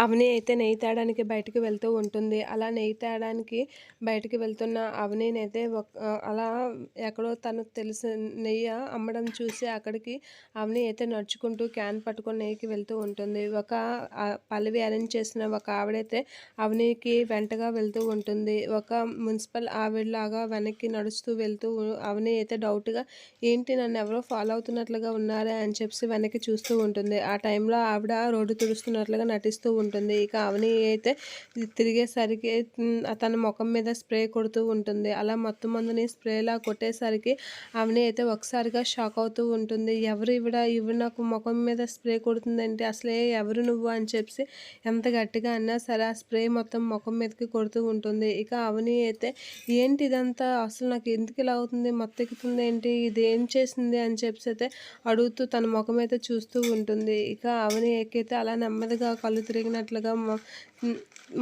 అవని అయితే నెయ్యి తేడానికి బయటకు వెళ్తూ ఉంటుంది. అలా నెయ్యి తేడానికి బయటికి వెళ్తున్న అవనినైతే ఒక అలా ఎక్కడో తనకు తెలిసిన నెయ్యి అమ్మడం చూసి అక్కడికి అవని అయితే నడుచుకుంటూ క్యాన్ పట్టుకొని నెయ్యికి వెళ్తూ ఉంటుంది. ఒక పల్లవి అరేంజ్ చేసిన ఒక ఆవిడైతే అవనికి వెంటగా వెళ్తూ ఉంటుంది. ఒక మున్సిపల్ ఆవిడలాగా వెనక్కి నడుస్తూ వెళ్తూ అవని అయితే డౌట్గా ఏంటి నన్ను ఎవరో ఫాలో అవుతున్నట్లుగా ఉన్నారే? అని చెప్పి వెనక్కి చూస్తూ ఉంటుంది. ఆ టైంలో ఆవిడ రోడ్డు తుడుస్తున్నట్లుగా నటిస్తూ ఉంటుంది. ఉంటుంది. ఇక అవని అయితే తిరిగేసరికి తన ముఖం మీద స్ప్రే కొడుతూ ఉంటుంది. అలా మత్తు మందుని స్ప్రేలా కొట్టేసరికి అవని అయితే ఒకసారిగా షాక్ అవుతూ ఉంటుంది. ఎవరు ఇవిడ ఇవి నాకు ముఖం మీద స్ప్రే కొడుతుందంటే అసలే ఎవరు నువ్వు అని చెప్పి ఎంత గట్టిగా అన్నా సరే ఆ స్ప్రే మొత్తం ముఖం మీదకి కొడుతూ ఉంటుంది. ఇక అవని అయితే ఏంటి ఇదంతా? అసలు నాకు ఎందుకు ఇలా అవుతుంది? మత్తెక్కుతుంది ఏంటి? ఇది ఏం చేసింది? అని చెప్పి అయితే అడుగుతూ తన ముఖం అయితే చూస్తూ ఉంటుంది. ఇక అవని ఎక్కైతే అలా నెమ్మదిగా కళ్ళు తిరిగిన తిరిగినట్లుగా మొక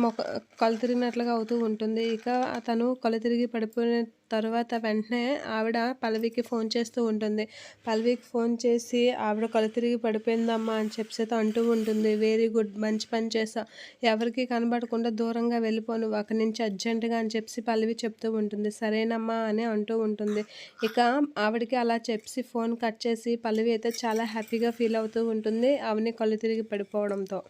మొఖ కళ్ళు తిరిగినట్లుగా అవుతూ ఉంటుంది. ఇక తను కళ్ళు తిరిగి పడిపోయిన తర్వాత వెంటనే ఆవిడ పల్లవికి ఫోన్ చేస్తూ ఉంటుంది. పల్లవికి ఫోన్ చేసి ఆవిడ కళ్ళు తిరిగి పడిపోయిందమ్మా అని చెప్పి అయితే అంటూ ఉంటుంది. వెరీ గుడ్ మంచి పని చేసా ఎవరికి కనబడకుండా దూరంగా వెళ్ళిపోను అక్కడి నుంచి అర్జెంటుగా అని చెప్పి పల్లవి చెప్తూ ఉంటుంది. సరేనమ్మా అని అంటూ ఉంటుంది. ఇక ఆవిడకి అలా చెప్పి ఫోన్ కట్ చేసి పల్లవి అయితే చాలా హ్యాపీగా ఫీల్ అవుతూ ఉంటుంది. అవని కళ్ళు తిరిగి పడిపోవడంతో.